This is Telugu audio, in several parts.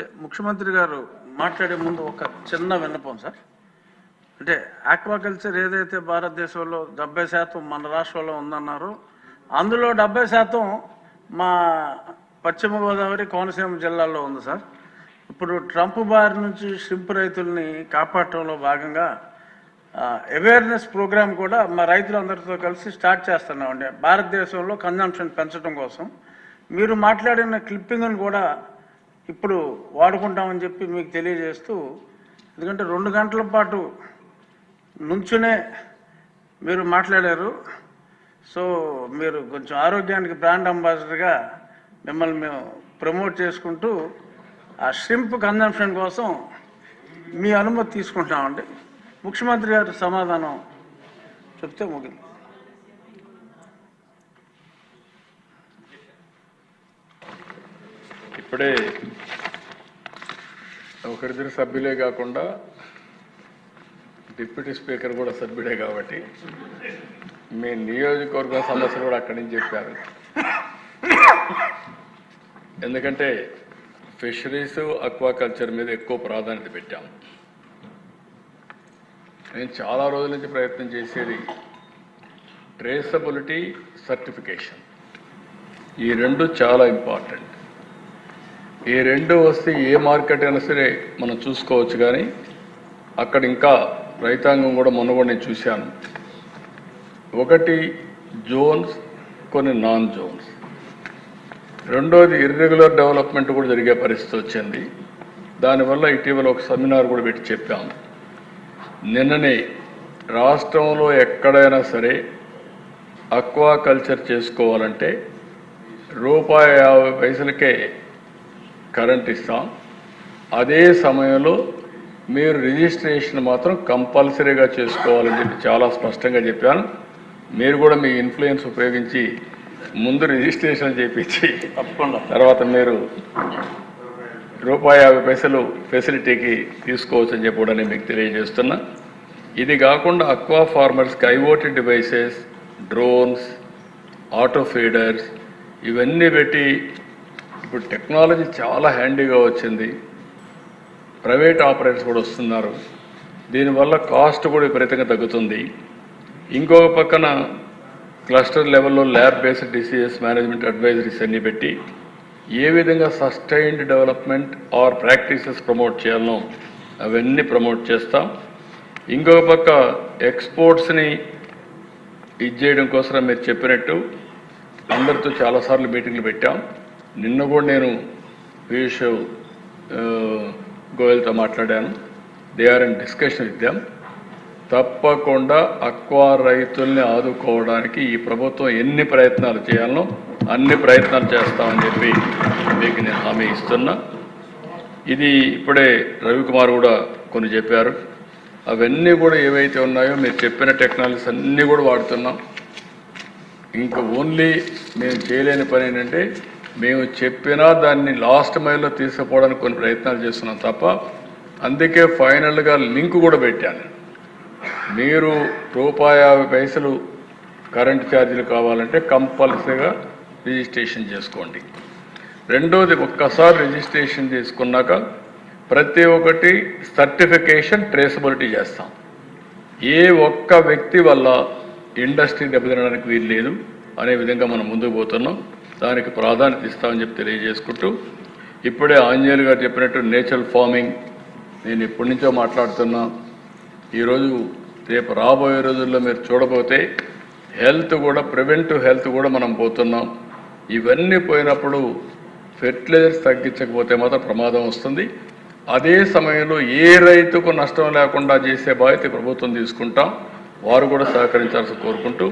అంటే ముఖ్యమంత్రి గారు మాట్లాడే ముందు ఒక చిన్న విన్నపం సార్. అంటే ఆక్వాకల్చర్ ఏదైతే భారతదేశంలో డెబ్బై శాతం మన రాష్ట్రంలో ఉందన్నారో అందులో డెబ్బై శాతం మా పశ్చిమ గోదావరి కోనసీమ జిల్లాలో ఉంది సార్. ఇప్పుడు ట్రంప్ బారి నుంచి షింప్ రైతుల్ని కాపాడటంలో భాగంగా అవేర్నెస్ ప్రోగ్రామ్ కూడా మా రైతులందరితో కలిసి స్టార్ట్ చేస్తున్నామండి. భారతదేశంలో కన్జంప్షన్ పెంచడం కోసం. మీరు మాట్లాడిన క్లిప్పింగ్ను కూడా ఇప్పుడు వాడుకుంటామని చెప్పి మీకు తెలియజేస్తూ ఎందుకంటే రెండు గంటల పాటు నుంచునే మీరు మాట్లాడారు. సో మీరు కొంచెం ఆరోగ్యానికి బ్రాండ్ అంబాసిడర్గా మిమ్మల్ని మేము ప్రమోట్ చేసుకుంటూ ఆ షింప్ కన్జంప్షన్ కోసం మీ అనుమతి తీసుకుంటామండి ముఖ్యమంత్రి గారి సమాధానం చెప్తే ముగింది ఇప్పుడే ఒకరిద్దరు సభ్యులే కాకుండా డిప్యూటీ స్పీకర్ కూడా సభ్యుడే కాబట్టి మీ నియోజకవర్గ సమస్యలు కూడా అక్కడి నుంచి చెప్పారు. ఎందుకంటే ఫిషరీస్ అక్వాకల్చర్ మీద ఎక్కువ ప్రాధాన్యత పెట్టాం. నేను చాలా రోజుల నుంచి ప్రయత్నం చేసేది ట్రేసబిలిటీ సర్టిఫికేషన్ ఈ రెండు చాలా ఇంపార్టెంట్ ఈ రెండు వస్తే ఏ మార్కెట్ అయినా సరే మనం చూసుకోవచ్చు కానీ అక్కడ ఇంకా రైతాంగం కూడా మొన్న కూడా నేను చూశాను. ఒకటి జోన్స్ కొన్ని నాన్ జోన్స్. రెండోది ఇర్రెగ్యులర్ డెవలప్మెంట్ కూడా జరిగే పరిస్థితి వచ్చింది. దానివల్ల ఇటీవల ఒక సెమినార్ కూడా పెట్టి చెప్పాము నిన్ననే రాష్ట్రంలో ఎక్కడైనా సరే అక్వాకల్చర్ చేసుకోవాలంటే రూపాయి యాభై పైసలకే కరెంట్ ఇస్తాం. అదే సమయంలో మీరు రిజిస్ట్రేషన్ మాత్రం కంపల్సరీగా చేసుకోవాలని చెప్పి చాలా స్పష్టంగా చెప్పాను. మీరు కూడా మీ ఇన్ఫ్లుయెన్స్ ఉపయోగించి ముందు రిజిస్ట్రేషన్ చేపించి తప్పకుండా. తర్వాత మీరు రూపాయి యాభై పైసలు ఫెసిలిటీకి తీసుకోవచ్చు అని చెప్పి కూడా నేను మీకు తెలియజేస్తున్నా. ఇది కాకుండా aqua ఫార్మర్స్కి IOT devices drones auto feeders ఇవన్నీ పెట్టి ఇప్పుడు టెక్నాలజీ చాలా హ్యాండీగా వచ్చింది. ప్రైవేట్ ఆపరేటర్స్ కూడా వస్తున్నారు. దీనివల్ల కాస్ట్ కూడా విపరీతంగా తగ్గుతుంది. ఇంకొక పక్కన క్లస్టర్ లెవెల్లో lab based diseases management advisories అన్ని పెట్టి ఏ విధంగా sustained development or practices promote చేయాలనో అవన్నీ ప్రమోట్ చేస్తాం. ఇంకొక పక్క ఎక్స్పోర్ట్స్ని ఇది చేయడం కోసం మీరు చెప్పినట్టు అందరితో చాలాసార్లు మీటింగ్లు పెట్టాం. నిన్న కూడా నేను పీయూష్ గోయల్తో మాట్లాడాను. దే ఆర్ ఇన్ డిస్కషన్ ఇద్దాం తప్పకుండా అక్వా రైతుల్ని ఆదుకోవడానికి ఈ ప్రభుత్వం ఎన్ని ప్రయత్నాలు చేయాలనో అన్ని ప్రయత్నాలు చేస్తామని చెప్పి మీకు నేను హామీ ఇస్తున్నా. ఇది ఇప్పుడే రవికుమార్ కూడా కొన్ని చెప్పారు. అవన్నీ కూడా ఏవైతే ఉన్నాయో మీరు చెప్పిన టెక్నాలజీస్ అన్నీ కూడా వాడుతున్నాం. ఇంకా ఓన్లీ మేము చేయలేని పని ఏంటంటే మేము చెప్పినా దాన్ని లాస్ట్ మైల్లో తీసుకుపోవడానికి కొన్ని ప్రయత్నాలు చేస్తున్నాం తప్ప అందుకే ఫైనల్గా లింక్ కూడా పెట్టాను. మీరు రూపాయి యాభై పైసలు కరెంట్ ఛార్జీలు కావాలంటే కంపల్సరీగా రిజిస్ట్రేషన్ చేసుకోండి. రెండోది ఒక్కసారి రిజిస్ట్రేషన్ చేసుకున్నాక ప్రతి ఒక్కటి సర్టిఫికేషన్ ట్రేసబిలిటీ చేస్తాం. ఏ ఒక్క వ్యక్తి వల్ల ఇండస్ట్రీ దెబ్బతినడానికి వీలు లేదు అనే విధంగా మనం ముందుకు పోతున్నాం. దానికి ప్రాధాన్యత ఇస్తామని చెప్పి తెలియజేసుకుంటూ ఇప్పుడే ఆంజనేయులు గారు చెప్పినట్టు నేచురల్ ఫార్మింగ్ నేను ఇప్పటి నుంచో మాట్లాడుతున్నా. ఈరోజు రేపు రాబోయే రోజుల్లో మీరు చూడబోతే హెల్త్ కూడా ప్రివెంటివ్ హెల్త్ కూడా మనం పోతున్నాం. ఇవన్నీ పోయినప్పుడు ఫెర్టిలైజర్స్ తగ్గించకపోతే మాత్రం ప్రమాదం వస్తుంది. అదే సమయంలో ఏ రైతుకు నష్టం లేకుండా చేసే బాధ్యత ప్రభుత్వం తీసుకుంటాం. వారు కూడా సహకరించాల్సి కోరుకుంటూ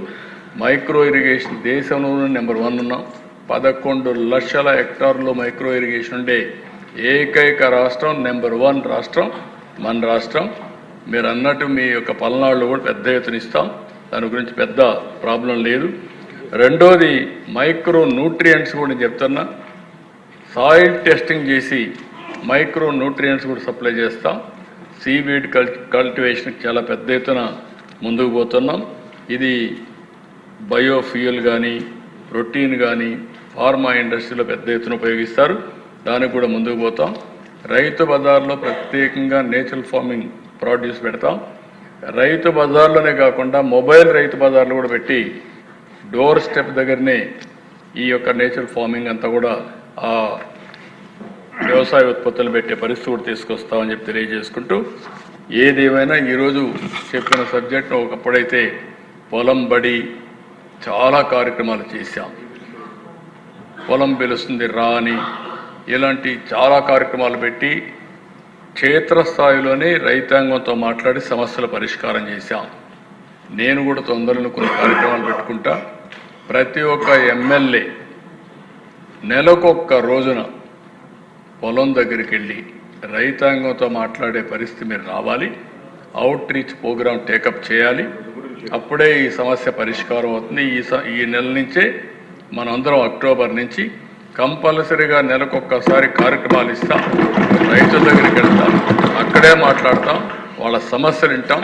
మైక్రో ఇరిగేషన్ దేశంలోనే నెంబర్ వన్ ఉన్నాం. పదకొండు లక్షల హెక్టార్లు మైక్రో ఇరిగేషన్ ఉండే ఏకైక రాష్ట్రం నెంబర్ వన్ రాష్ట్రం మన రాష్ట్రం. మీరు అన్నట్టు మీ యొక్క పల్నాడులో కూడా పెద్ద ఎత్తున ఇస్తాం. దాని గురించి పెద్ద ప్రాబ్లం లేదు. రెండోది మైక్రో న్యూట్రియంట్స్ కూడా నేను చెప్తున్నా. సాయిల్ టెస్టింగ్ చేసి మైక్రో న్యూట్రియంట్స్ కూడా సప్లై చేస్తాం. సీవీడ్ కల్ కల్టివేషన్కి చాలా పెద్ద ఎత్తున ముందుకు పోతున్నాం. ఇది బయోఫ్యూయల్ కానీ ప్రోటీన్ కానీ ఫార్మా ఇండస్ట్రీలో పెద్ద ఎత్తున ఉపయోగిస్తారు. దానికి కూడా ముందుకు పోతాం. రైతు బజార్లో ప్రత్యేకంగా నేచురల్ ఫార్మింగ్ ప్రొడ్యూస్ పెడతాం. రైతు బజార్లోనే కాకుండా మొబైల్ రైతు బజార్లు కూడా పెట్టి డోర్ స్టెప్ దగ్గరనే ఈ యొక్క నేచురల్ ఫార్మింగ్ అంతా కూడా ఆ వ్యవసాయ ఉత్పత్తులు పెట్టే పరిస్థితి కూడా తీసుకొస్తామని చెప్పి తెలియజేసుకుంటూ ఏదేమైనా ఈరోజు చెప్పిన సబ్జెక్ట్ ఒకప్పుడైతే పొలం బడి చాలా కార్యక్రమాలు చేశాం. పొలం పిలుస్తుంది రా అని ఇలాంటి చాలా కార్యక్రమాలు పెట్టి క్షేత్రస్థాయిలోనే రైతాంగంతో మాట్లాడి సమస్యల పరిష్కారం చేశాం. నేను కూడా తొందరలో కొన్ని కార్యక్రమాలు పెట్టుకుంటా. ప్రతి ఒక్క ఎమ్మెల్యే నెలకొక్క రోజున పొలం దగ్గరికి వెళ్ళి రైతాంగంతో మాట్లాడే పరిస్థితి మీరు రావాలి. అవుట్ రీచ్ ప్రోగ్రాం టేకప్ చేయాలి. అప్పుడే ఈ సమస్య పరిష్కారం అవుతుంది. ఈ స- ఈ నెల నుంచే మనందరం అక్టోబర్ నుంచి కంపల్సరీగా నెలకొక్కసారి కార్యక్రమాలు ఇస్తాం. రైతుల దగ్గరికి వెళ్తాం. అక్కడే మాట్లాడతాం. వాళ్ళ సమస్యలు వింటాం.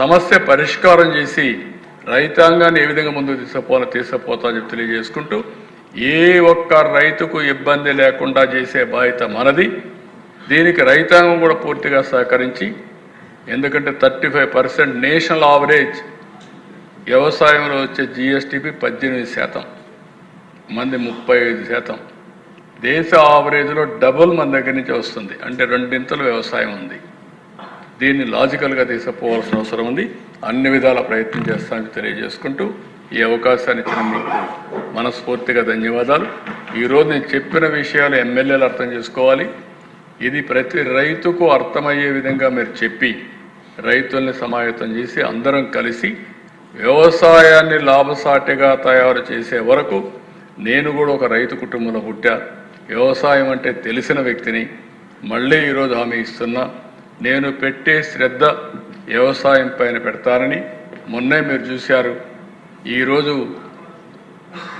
సమస్య పరిష్కారం చేసి రైతాంగాన్ని ఏ విధంగా ముందుకు తీసుకుపోవాలో తీసుకుపోతా అని తెలియజేసుకుంటూ ఏ ఒక్క రైతుకు ఇబ్బంది లేకుండా చేసే బాధ్యత మనది. దీనికి రైతాంగం కూడా పూర్తిగా సహకరించి ఎందుకంటే thirty five percent national average వ్యవసాయంలో వచ్చే జిఎస్టిపి పద్దెనిమిది శాతం. మంది ముప్పై ఐదు శాతం. దేశ ఆవరేజ్లో డబుల్ మన దగ్గర నుంచి వస్తుంది. అంటే రెండింతలు వ్యవసాయం ఉంది. దీన్ని లాజికల్గా తీసుకుపోవాల్సిన అవసరం ఉంది. అన్ని విధాల ప్రయత్నం చేస్తానని తెలియజేసుకుంటూ ఈ అవకాశాన్ని ఇచ్చిన మీకు మనస్ఫూర్తిగా ధన్యవాదాలు. ఈరోజు నేను చెప్పిన విషయాలు ఎమ్మెల్యేలు అర్థం చేసుకోవాలి. ఇది ప్రతి రైతుకు అర్థమయ్యే విధంగా మీరు చెప్పి రైతుల్ని సమాయత్తం చేసి అందరం కలిసి వ్యవసాయాన్ని లాభసాటిగా తయారు చేసే వరకు నేను కూడా ఒక రైతు కుటుంబంలో పుట్టా. వ్యవసాయం అంటే తెలిసిన వ్యక్తిని. మళ్ళీ ఈరోజు హామీ ఇస్తున్నా. నేను పెట్టే శ్రద్ధ వ్యవసాయం పైన పెడతానని మొన్నే మీరు చూశారు. ఈరోజు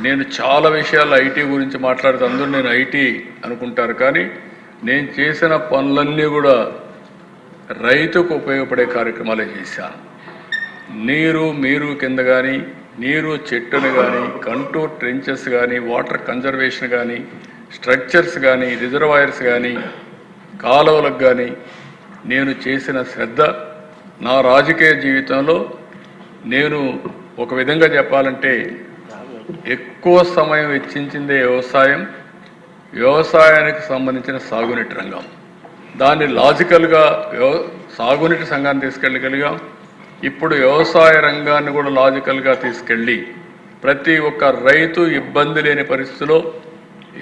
నేను చాలా విషయాలు ఐటీ గురించి మాట్లాడితే అందరూ నేను ఐటీ అనుకుంటారు కానీ నేను చేసిన పనులన్నీ కూడా రైతుకు ఉపయోగపడే కార్యక్రమాలే చేశాను. నీరు మీరు కింద కానీ నీరు చెట్టును కానీ కంటూర్ ట్రెంచెస్ కానీ వాటర్ కన్జర్వేషన్ కానీ స్ట్రక్చర్స్ కానీ రిజర్వాయర్స్ కానీ కాలువలకు కానీ నేను చేసిన శ్రద్ధ నా రాజకీయ జీవితంలో నేను ఒక విధంగా చెప్పాలంటే ఎక్కువ సమయం వెచ్చించిందే వ్యవసాయం వ్యవసాయానికి సంబంధించిన సాగునీటి రంగం. దాన్ని లాజికల్గా వ్యవ సాగునీటి సంఘాన్ని తీసుకెళ్ళగలిగాం. ఇప్పుడు వ్యవసాయ రంగాన్ని కూడా లాజికల్గా తీసుకెళ్ళి ప్రతి ఒక్క రైతు ఇబ్బంది లేని పరిస్థితిలో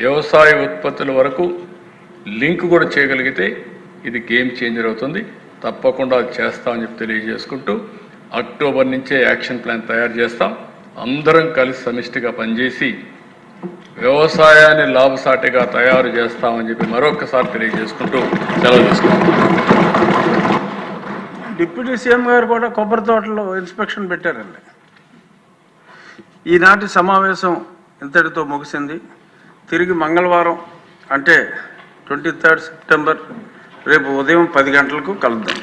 వ్యవసాయ ఉత్పత్తుల వరకు లింక్ కూడా చేయగలిగితే ఇది గేమ్ చేంజర్ అవుతుంది. తప్పకుండా అది చేస్తామని చెప్పి తెలియజేసుకుంటూ అక్టోబర్ నుంచే యాక్షన్ ప్లాన్ తయారు చేస్తాం. అందరం కలిసి సమిష్టిగా పనిచేసి వ్యవసాయాన్ని లాభసాటిగా తయారు చేస్తామని చెప్పి మరొకసారి తెలియజేసుకుంటూ సెలవు తీసుకుంటాం డిప్యూటీ సీఎం గారు కూడా కొబ్బరి తోటలో ఇన్స్పెక్షన్ పెట్టారండి. ఈనాటి సమావేశం ఇంతటితో ముగిసింది. తిరిగి మంగళవారం అంటే ట్వంటీ థర్డ్ సెప్టెంబర్ రేపు ఉదయం పది గంటలకు కలుద్దాం.